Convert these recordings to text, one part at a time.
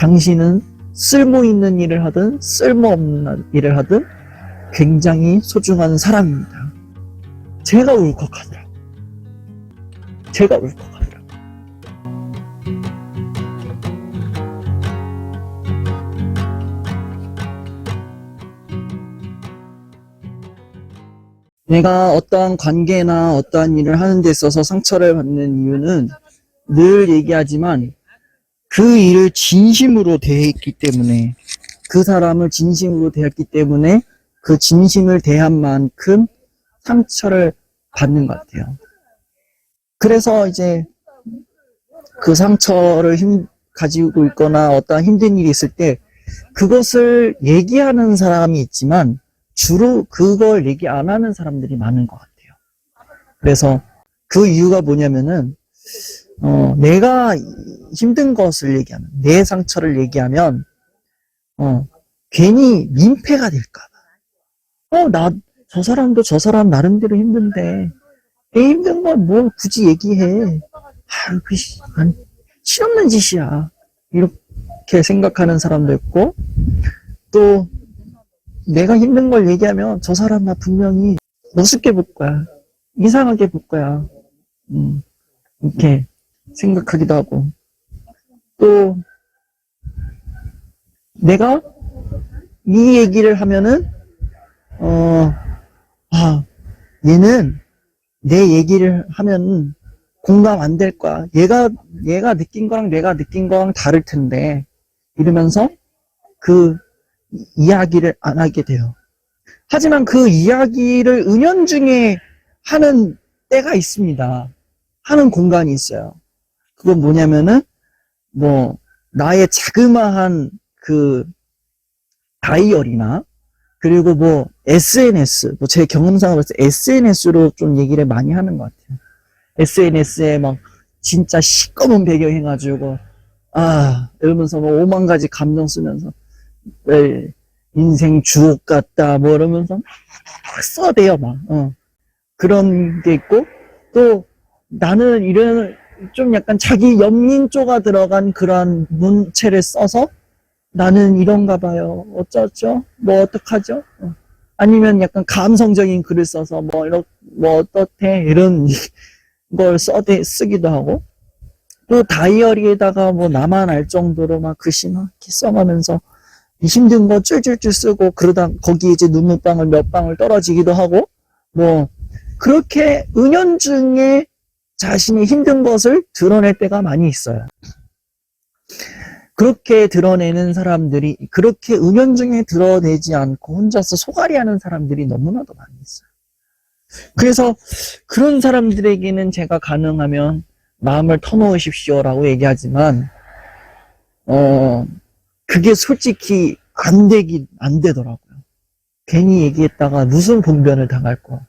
당신은 쓸모 있는 일을 하든 쓸모없는 일을 하든 굉장히 소중한 사람입니다. 제가 울컥하더라고. 제가 울컥하더라고. 내가 어떠한 관계나 어떠한 일을 하는 데 있어서 상처를 받는 이유는 늘 얘기하지만 그 일을 진심으로 대했기 때문에 그 사람을 진심으로 대했기 때문에 그 진심을 대한 만큼 상처를 받는 것 같아요. 그래서 이제 그 상처를 힘, 가지고 있거나 어떠한 힘든 일이 있을 때 그것을 얘기하는 사람이 있지만 주로 그걸 얘기 안 하는 사람들이 많은 것 같아요. 그래서 그 이유가 뭐냐면은, 어, 내가 힘든 것을 얘기하면, 내 상처를 얘기하면, 어, 괜히 민폐가 될까봐. 어, 나, 저 사람도 저 사람 나름대로 힘든데, 내 힘든 건뭐 굳이 얘기해. 아, 그, 씨, 안, 실없는 짓이야. 이렇게 생각하는 사람도 있고, 또, 내가 힘든 걸 얘기하면 저 사람 나 분명히 우습게 볼 거야. 이상하게 볼 거야. 음, 이렇게 생각하기도 하고. 또, 내가 이 얘기를 하면은, 어, 아, 얘는 내 얘기를 하면 공감 안 될 거야. 얘가, 얘가 느낀 거랑 내가 느낀 거랑 다를 텐데. 이러면서 그 이야기를 안 하게 돼요. 하지만 그 이야기를 은연중에 하는 때가 있습니다. 하는 공간이 있어요. 그건 뭐냐면은, 뭐, 나의 자그마한 그 다이어리나, 그리고 뭐, SNS, 뭐, 제 경험상으로 SNS로 좀 얘기를 많이 하는 것 같아요. SNS에 막, 진짜 시꺼먼 배경 해가지고, 아, 이러면서 뭐, 오만 가지 감정 쓰면서, 왜 인생 주옥 같다 뭐 이러면서 막 써대요 막 어. 그런 게 있고 또 나는 이런 좀 약간 자기 연민조가 들어간 그런 문체를 써서 나는 이런가 봐요. 어쩌죠? 뭐 어떡하죠? 어. 아니면 약간 감성적인 글을 써서 뭐 이런 뭐 어떻대? 이런 걸 써대 쓰기도 하고. 또 다이어리에다가 뭐 나만 알 정도로 막 글씨 막 써가면서 힘든 거 쫄쫄쫄 쓰고 그러다 거기에 이제 눈물방울 몇 방울 떨어지기도 하고. 뭐 그렇게 은연중에 자신이 힘든 것을 드러낼 때가 많이 있어요. 그렇게 드러내는 사람들이 그렇게 은연중에 드러내지 않고 혼자서 소갈이 하는 사람들이 너무나도 많이 있어요. 그래서 그런 사람들에게는 제가 가능하면 마음을 터놓으십시오라고 얘기하지만 어 그게 솔직히 안 되긴 안 되더라고요. 괜히 얘기했다가 무슨 분변을 당할 거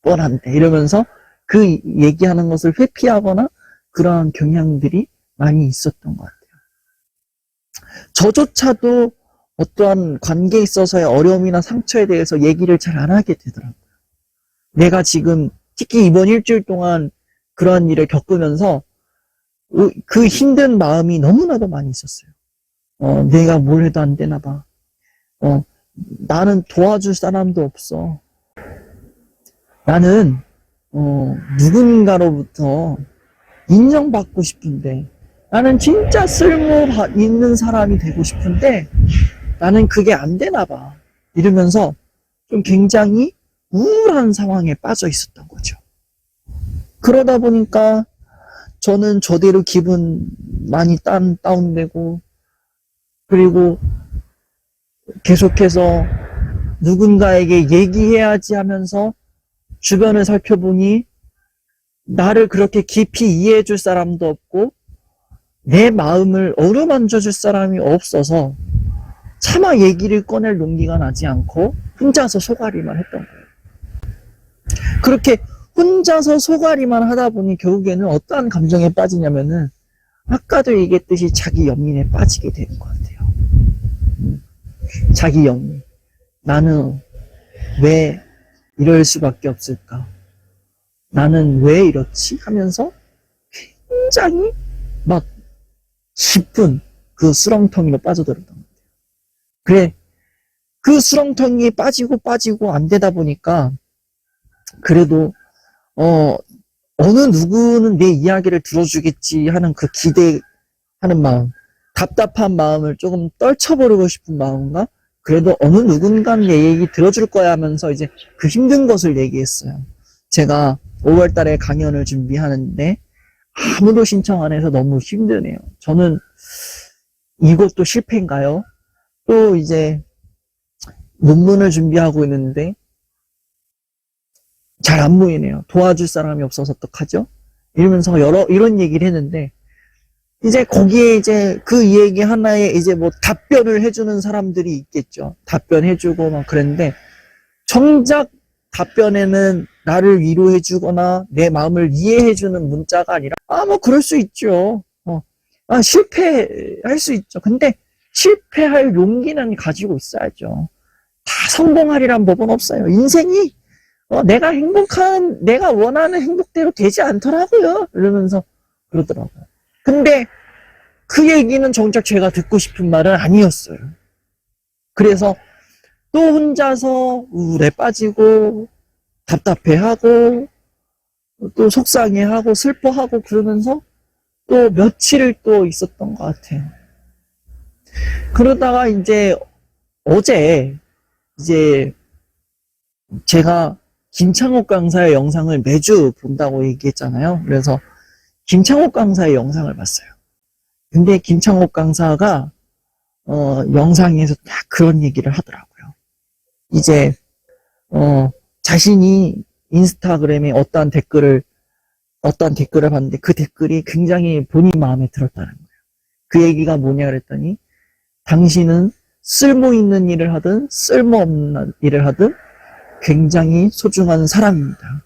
뻔한데 이러면서 그 얘기하는 것을 회피하거나 그러한 경향들이 많이 있었던 것 같아요. 저조차도 어떠한 관계에 있어서의 어려움이나 상처에 대해서 얘기를 잘 안 하게 되더라고요. 내가 지금 특히 이번 일주일 동안 그러한 일을 겪으면서 그 힘든 마음이 너무나도 많이 있었어요. 어, 내가 뭘 해도 안 되나 봐. 어, 나는 도와줄 사람도 없어. 나는, 어, 누군가로부터 인정받고 싶은데, 나는 진짜 쓸모 바- 있는 사람이 되고 싶은데, 나는 그게 안 되나 봐. 이러면서 좀 굉장히 우울한 상황에 빠져 있었던 거죠. 그러다 보니까 저는 저대로 기분 많이 다운, 다운되고, 그리고 계속해서 누군가에게 얘기해야지 하면서 주변을 살펴보니 나를 그렇게 깊이 이해해 줄 사람도 없고 내 마음을 어루만져 줄 사람이 없어서 차마 얘기를 꺼낼 용기가 나지 않고 혼자서 소가리만 했던 거예요. 그렇게 혼자서 소가리만 하다 보니 결국에는 어떠한 감정에 빠지냐면은 아까도 얘기했듯이 자기 연민에 빠지게 되는 것 같아요. 음, 자기 연민. 나는 왜 이럴 수밖에 없을까? 나는 왜 이렇지? 하면서 굉장히 막 깊은 그 수렁텅이로 빠져들었던 것 같아요. 그래, 그 수렁텅이에 빠지고 빠지고 안 되다 보니까, 그래도, 어, 어느 누구는 내 이야기를 들어주겠지 하는 그 기대하는 마음, 답답한 마음을 조금 떨쳐버리고 싶은 마음과, 그래도 어느 누군가는 내 얘기 들어줄 거야 하면서 이제 그 힘든 것을 얘기했어요. 제가 5월 달에 강연을 준비하는데, 아무도 신청 안 해서 너무 힘드네요. 저는 이것도 실패인가요? 또 이제 논문을 준비하고 있는데 잘 안 보이네요. 도와줄 사람이 없어서 어떡하죠? 이러면서 여러 이런 얘기를 했는데 이제 거기에 이제 그 얘기 하나에 이제 뭐 답변을 해주는 사람들이 있겠죠. 답변해주고 막 그랬는데 정작 답변에는 나를 위로해주거나 내 마음을 이해해주는 문자가 아니라 아 뭐 그럴 수 있죠. 어. 아 실패할 수 있죠. 근데 실패할 용기는 가지고 있어야죠. 다 성공하리란 법은 없어요. 인생이 어, 내가 행복한 내가 원하는 행복대로 되지 않더라고요. 이러면서 그러더라고요. 근데 그 얘기는 정작 제가 듣고 싶은 말은 아니었어요. 그래서 또 혼자서 우울에 빠지고 답답해하고 또 속상해하고 슬퍼하고 그러면서 또 며칠을 또 있었던 것 같아요. 그러다가 이제 어제 이제 제가 김창옥 강사의 영상을 매주 본다고 얘기했잖아요. 그래서 김창옥 강사의 영상을 봤어요. 근데 김창옥 강사가 어, 영상에서 딱 그런 얘기를 하더라고요. 이제 어, 자신이 인스타그램에 어떠한 댓글을 어떠한 댓글을 봤는데 그 댓글이 굉장히 본인 마음에 들었다는 거예요. 그 얘기가 뭐냐 그랬더니 당신은 쓸모 있는 일을 하든 쓸모없는 일을 하든 굉장히 소중한 사람입니다.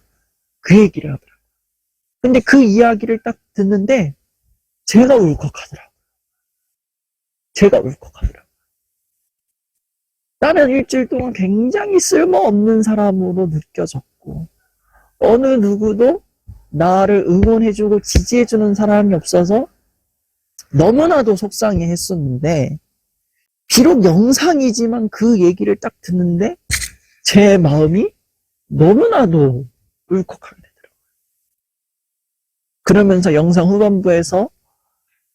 그 얘기를 하더라고요. 근데 그 이야기를 딱 듣는데 제가 울컥하더라고요. 제가 울컥하더라고요. 나는 일주일 동안 굉장히 쓸모없는 사람으로 느껴졌고 어느 누구도 나를 응원해주고 지지해주는 사람이 없어서 너무나도 속상해 했었는데 비록 영상이지만 그 얘기를 딱 듣는데 제 마음이 너무나도 되더라고요. 그러면서 영상 후반부에서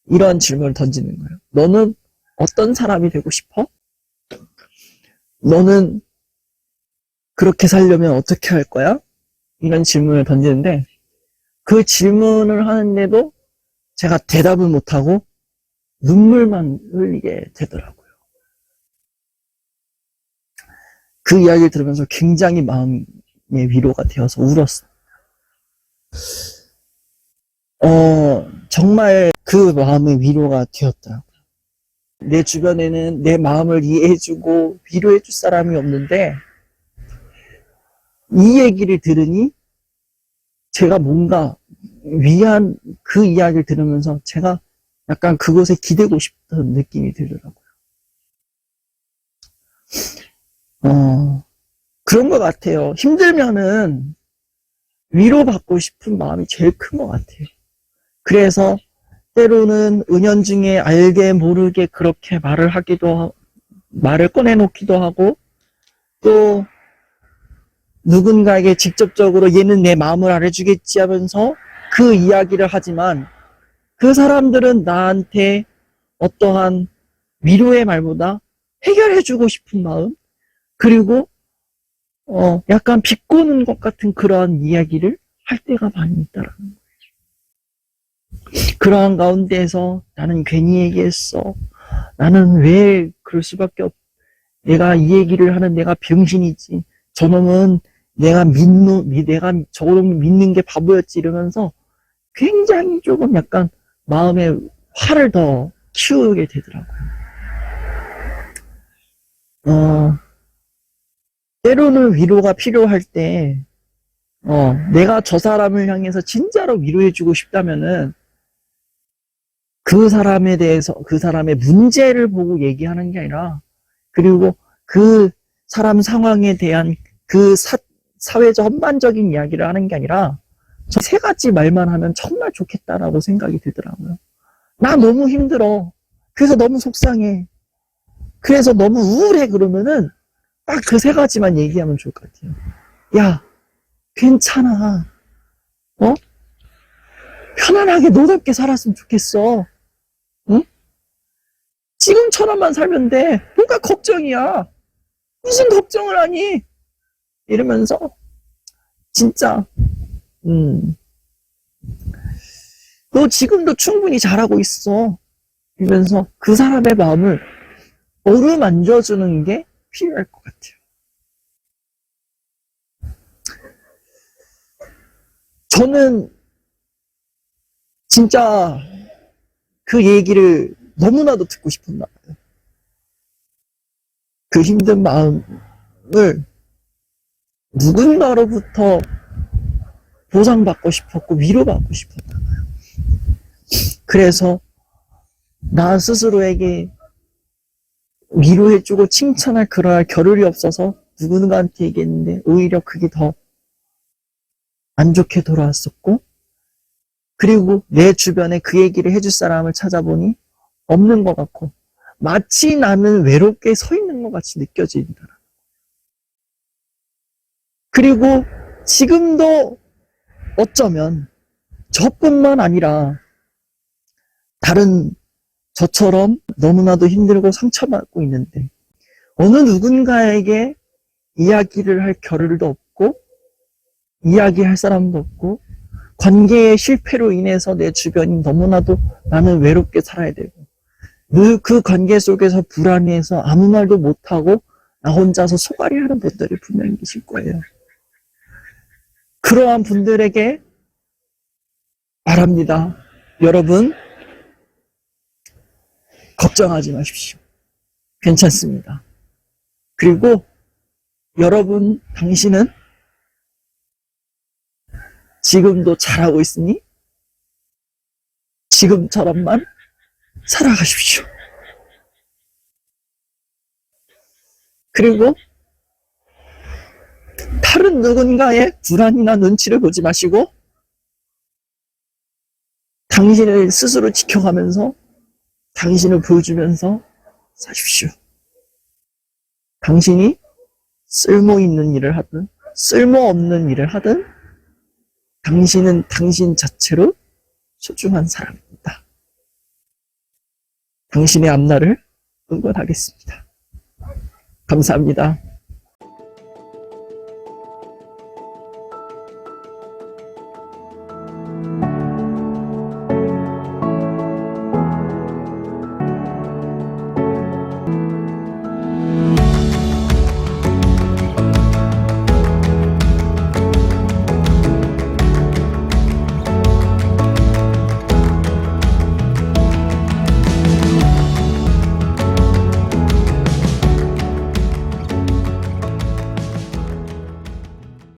이러한 질문을 던지는 거예요. 너는 어떤 사람이 되고 싶어? 너는 그렇게 살려면 어떻게 할 거야? 이런 질문을 던지는데 그 질문을 하는데도 제가 대답을 못하고 눈물만 흘리게 되더라고요. 그 이야기를 들으면서 굉장히 마음의 위로가 되어서 울었어요. 어, 정말 그 마음의 위로가 되었더라고요. 내 주변에는 내 마음을 이해해주고 위로해줄 사람이 없는데, 이 얘기를 들으니, 제가 뭔가 위한 그 이야기를 들으면서 제가 약간 그곳에 기대고 싶다는 느낌이 들더라고요. 어, 그런 것 같아요. 힘들면은 위로받고 싶은 마음이 제일 큰 것 같아요. 그래서 때로는 은연중에 알게 모르게 그렇게 말을 하기도 하, 말을 꺼내놓기도 하고 또 누군가에게 직접적으로 얘는 내 마음을 알아주겠지 하면서 그 이야기를 하지만 그 사람들은 나한테 어떠한 위로의 말보다 해결해주고 싶은 마음 그리고 어 약간 비꼬는 것 같은 그러한 이야기를 할 때가 많이 있다라는 거예요. 그러한 가운데에서 나는 괜히 얘기했어. 나는 왜 그럴 수밖에 없. 내가 이 얘기를 하는 내가 병신이지. 저놈은 내가 믿는 내가 저놈 믿는 게 바보였지 이러면서 굉장히 조금 약간 마음에 화를 더 키우게 되더라고요. 어, 때로는 위로가 필요할 때, 어, 내가 저 사람을 향해서 진짜로 위로해주고 싶다면은, 그 사람에 대해서, 그 사람의 문제를 보고 얘기하는 게 아니라, 그리고 그 사람 상황에 대한 그 사, 사회적 전반적인 이야기를 하는 게 아니라, 저세 가지 말만 하면 정말 좋겠다라고 생각이 들더라고요. 나 너무 힘들어. 그래서 너무 속상해. 그래서 너무 우울해 그러면은 딱 그 세 가지만 얘기하면 좋을 것 같아요. 야, 괜찮아. 어? 편안하게 노답게 살았으면 좋겠어. 응? 지금처럼만 살면 돼. 뭐가 걱정이야. 무슨 걱정을 하니? 이러면서 진짜 음. 너 지금도 충분히 잘하고 있어. 이러면서 그 사람의 마음을 어루만져 주는 게 필요할 것 같아요. 저는 진짜 그 얘기를 너무나도 듣고 싶었나 봐요. 그 힘든 마음을 누군가로부터 보상받고 싶었고 위로받고 싶었나 봐요. 그래서 나 스스로에게 위로해주고 칭찬할 그럴 겨를이 없어서 누군가한테 얘기했는데 오히려 그게 더 안 좋게 돌아왔었고 그리고 내 주변에 그 얘기를 해줄 사람을 찾아보니 없는 것 같고 마치 나는 외롭게 서 있는 것 같이 느껴진다. 그리고 지금도 어쩌면 저뿐만 아니라 다른 저처럼 너무나도 힘들고 상처받고 있는데 어느 누군가에게 이야기를 할 겨를도 없고 이야기할 사람도 없고 관계의 실패로 인해서 내 주변이 너무나도 나는 외롭게 살아야 되고 늘 그 관계 속에서 불안해서 아무 말도 못하고 나 혼자서 소갈이 하는 분들이 분명히 계실 거예요. 그러한 분들에게 바랍니다. 여러분, 걱정하지 마십시오. 괜찮습니다. 그리고 여러분, 당신은 지금도 잘하고 있으니 지금처럼만 살아가십시오. 그리고 다른 누군가의 불안이나 눈치를 보지 마시고 당신을 스스로 지켜가면서 당신을 보여주면서 사십시오. 당신이 쓸모 있는 일을 하든 쓸모없는 일을 하든 당신은 당신 자체로 소중한 사람입니다. 당신의 앞날을 응원하겠습니다. 감사합니다.